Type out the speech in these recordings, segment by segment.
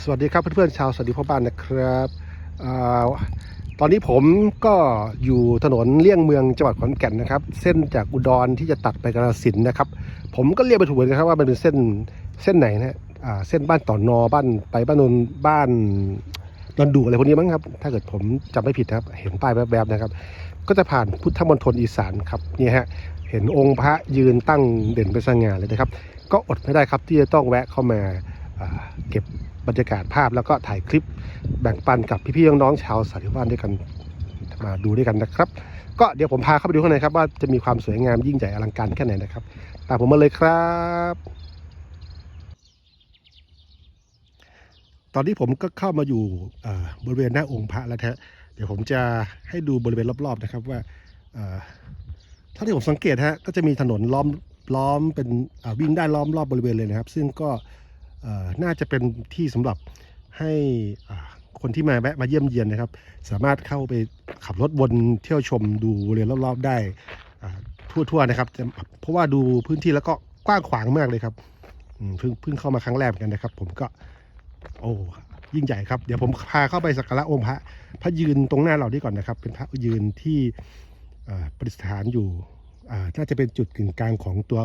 สวัสดีครับเพื่อนๆชาวสวัสดีพ่อบ้านนะครับอตอนนี้ผมก็อยู่ถนนเลี่ยงเมืองจังหวัดขอนแก่นนะครับ เส้นจากอุดรที่จะตัดไปกาสินนะครับ ผมก็เรียกไปถูกเหมือนกันครับว่ามันเป็นเส้นเส้นไหนนะอ่าเส้นบ้านต่อนอบ้านไปบ้านนนบ้านดอนดูอะไรพวกนี้มั้งครับถ้าเกิดผมจำไม่ผิดนะครับ เห็นป้ายแวบๆนะครับ ก็จะผ่านพุทธมณฑลอีสานครับนี่ฮะเห็นองค์พระยืนตั้งเด่นเป็นสง่าเลยนะครับ ก็อดไม่ได้ครับที่จะต้องแวะเข้ามาาเก็บ บรรยากาศภาพแล้วก็ถ่ายคลิปแบ่งปันกับพี่ๆน้องๆชาวสาริบ้านด้วยกันมาดูด้วยกันนะครับ ก็เดี๋ยวผมพาเข้าไปดูข้างในครับว่าจะมีความสวยงามยิ่งใหญ่อลังการแค่ไหนนะครับตามผมมาเลยครับ ตอนนี้ผมก็เข้ามาอยู่บริเวณหน้าองค์พระแล้วฮะเดี๋ยวผมจะให้ดูบริเวณรอบๆนะครับว่าเท่าที่ผมสังเกตฮะก็จะมีถนนล้อมล้อมเป็นวิ่งได้ล้อมรอบบริเวณเลยนะครับ ซึ่งก็ น่าจะเป็นที่สำหรับให้คนที่มาแวะมาเยี่ยมเยียนนะครับ สามารถเข้าไปขับรถวนเที่ยวชมดูบริเวณรอบๆได้ทั่วๆนะครับ เพราะว่าดูพื้นที่แล้วก็กว้างขวางมากเลยครับเพิ่งเพิ่งเข้ามาครั้งแรกเหมือนกันนะครับ ผมก็ โอ้ยิ่งใหญ่ครับ เดี๋ยวผมพาเข้าไปสักการะองค์พระ พระยืนตรงหน้าเราดีก่อนนะครับ เป็นพระยืนที่ประดิษฐานอยู่น่าจะเป็นจุดกึ่งกลางของตัว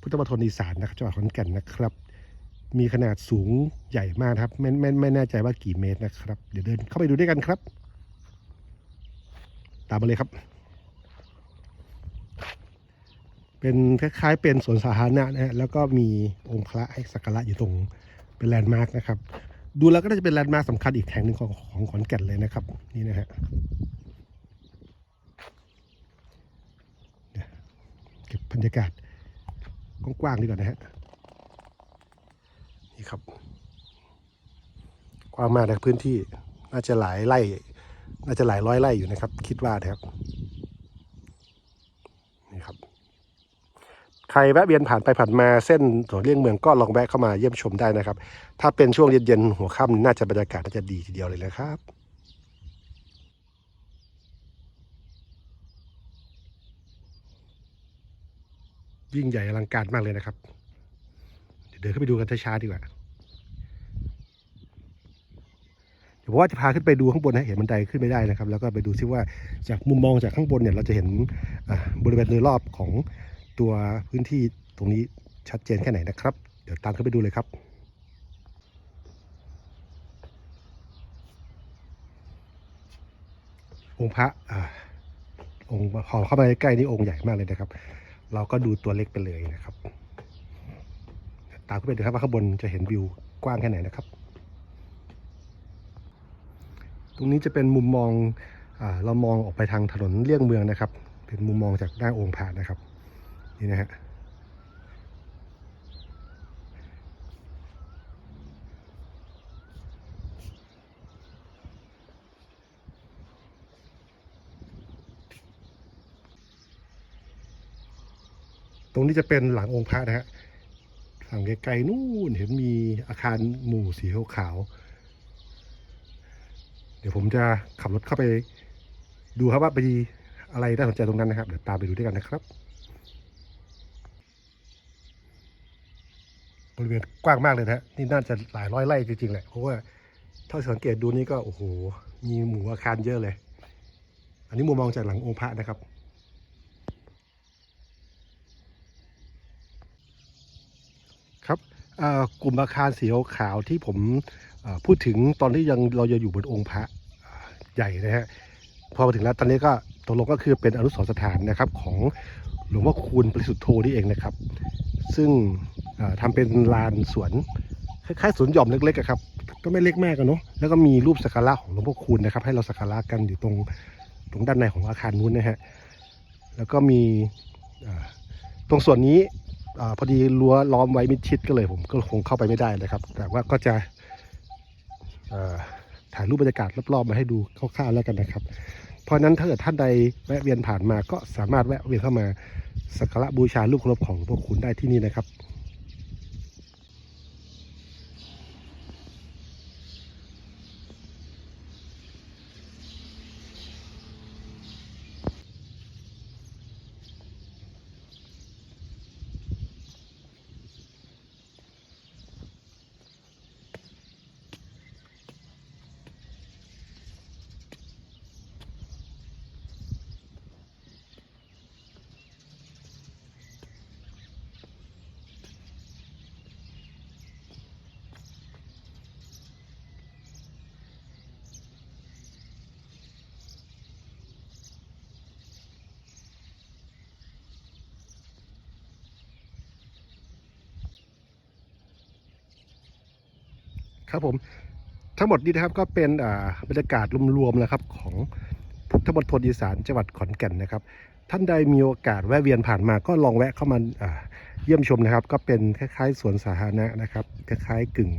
พุทธมณฑลอีสานนะครับจังหวัดขอนแก่นนะครับ มีขนาดสูงใหญ่มากครับไม่ไม่ไม่แน่ใจว่ากี่เมตรนะครับ เดี๋ยวเดินเข้าไปดูด้วยกันครับ ตามมาเลยครับ เป็นคล้ายๆเป็นสวนสาธารณะนะฮะแล้วก็มีองค์พระให้สักการะอยู่ตรงเป็นแลนด์มาร์กนะครับ ดูแล้วก็น่าจะเป็นแลนด์มาร์คสำคัญอีกแห่งหนึ่งของของขอนแก่นเลยนะครับ นี่นะฮะเนี่ยเก็บบรรยากาศกว้างๆดีกว่านะฮะ นี่ครับ กว้างมากนะพื้นที่น่าจะหลายไร่น่าจะหลายร้อยไร่อยู่นะครับ คิดว่านะครับนี่ครับ ใครแวะเวียนผ่านไปผ่านมาเส้นถนนเลี่ยงเมืองก็ลองแวะเข้ามาเยี่ยมชมได้นะครับ ถ้าเป็นช่วงเย็นๆหัวค่ำน่าจะบรรยากาศน่าจะดีทีเดียวเลยนะครับยิ่งใหญ่อลังการมากเลยนะครับ เดินเข้าไปดูกันช้าๆดีกว่า เดี๋ยวผมว่าจะพาขึ้นไปดูข้างบนนะเห็นบันไดขึ้นไม่ได้นะครับ แล้วก็ไปดูซิว่าจากมุมมองจากข้างบนเนี่ยเราจะเห็นบริเวณโดยรอบของตัวพื้นที่ตรงนี้ชัดเจนแค่ไหนนะครับ เดี๋ยวตามเข้าไปดูเลยครับองค์พระอองค์พอเข้ามาใกล้นี่องค์ใหญ่มากเลยนะครับ เราก็ดูตัวเล็กไปเลยนะครับ ตามเข้าไปดูครับว่าข้างบนจะเห็นวิวกว้างแค่ไหนนะครับ ตรงนี้จะเป็นมุมมองอเรามองออกไปทางถนนเลี่ยงเมืองนะครับ เป็นมุมมองจากหน้าองค์พระนะครับ นี่นะฮะตรงนี้จะเป็นหลังองค์พระนะฮะ ฝั่งไกลๆนู่นเห็นมีอาคารหมู่สีขาวๆเดี๋ยวผมจะขับรถเข้าไปดูครับว่าไปอะไรน่าสนใจตรงนั้นนะครับ เดี๋ยวตามไปดูด้วยกันนะครับ บริเวณกว้างมากเลยนะฮะนี่น่าจะหลายร้อยไร่จริงๆแหละเพราะว่าถ้าสังเกตดูนี่ก็โอ้โหมีหมู่อาคารเยอะเลย อันนี้มุมมองจากหลังองค์พระนะครับ ครับเอ่อ กลุ่มอาคารสีขาวที่ผมพูดถึงตอนที่ยังเราจะอยู่บนองค์พระใหญ่นะฮะพอมาถึงแล้วตอนนี้ก็ตกลงก็คือเป็นอนุสรณ์สถานนะครับของหลวงพ่อคูณปริสุทธโธนี่เองนะครับ ซึ่งเอ่อทำเป็นลานสวนคล้ายๆสวนหย่อมเล็กๆครับ ก็ไม่เล็กมากกันเนาะแล้วก็มีรูปสักการะของหลวงพ่อคูณนะครับ ให้เราสักการะกันอยู่ตรงตรงด้านในของอาคารนู้นนะฮะแล้วก็มีตรงส่วนนี้ อพอดีรั้วล้อมไว้มิดชิดก็เลยผมก็คงเข้าไปไม่ได้นะครับ แต่ว่าก็จะถ่ายรูปบรรยากาศรอบๆมาให้ดูคร่าวๆแล้วกันนะครับ เพราะนั้นถ้าเกิดท่านใดแวะเวียนผ่านมาก็สามารถแวะเวียนเข้ามาสักการะบูชารูปเคารพของพวกคุณได้ที่นี่นะครับ ครับผมทั้งหมดนี้นะครับก็เป็นบรรยากาศรวมๆนะครับของพุทธมณฑลอีสานจังหวัดขอนแก่นนะครับ ท่านใดมีโอกาสแวะเวียนผ่านมาก็ลองแวะเข้ามาาเยี่ยมชมนะครับ ก็เป็นคล้ายๆสวนสาธารณะนะครับคล้ายๆกึ่ง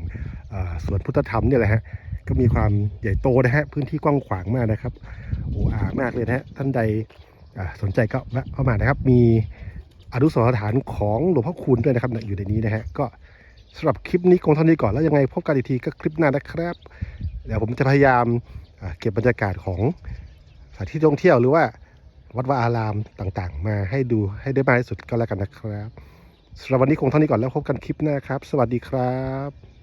สวนพุทธธรรมเนี่ยแหละฮะก็มีความใหญ่โตนะฮะพื้นที่กว้างขวางมากนะครับโอ้อามากเลยนะฮะท่านใดสนใจก็แวะเข้ามานะครับ มีอนุสรณ์สถานของหลวงพ่อคูณด้วยนะครับอยู่ในนี้นะฮะก็ สำหรับคลิปนี้คงเท่านี้ก่อนแล้วยังไงพบกันอีกทีก็คลิปหน้านะครับ เดี๋ยวผมจะพยายามเก็บบรรยากาศของสถานที่ท่องเที่ยวหรือว่าวัดวาอารามต่างๆ มาให้ดูให้ได้มากที่สุดก็แล้วกันนะครับสำหรับวันนี้คงเท่านี้ก่อนแล้วพบกันคลิปหน้าครับ สวัสดีครับ